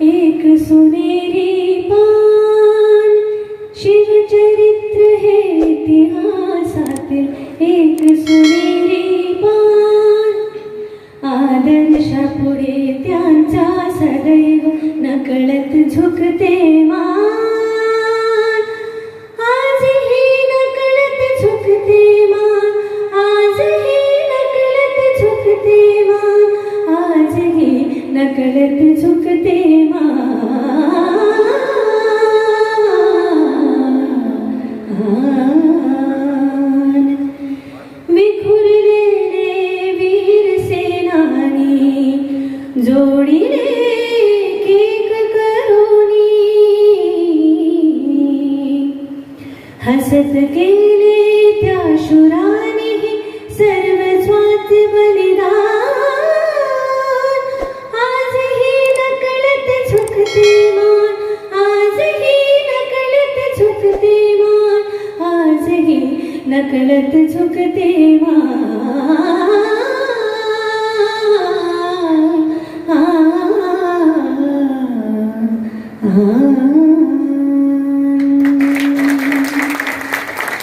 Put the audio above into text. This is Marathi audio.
एक सुनेरी पान. शिवचरित्र हे इतिहासातील एक सुनेरी पान. आदर्शापुढे त्यांचा सदैव नकळत झुकते मा आजही नकळत झुकते मान विखुरलेले वीर सेनानी जोडीने केक करोनी हसत केले त्या शुरानी सर्व स्वात बलिदान नकळत झुकते मान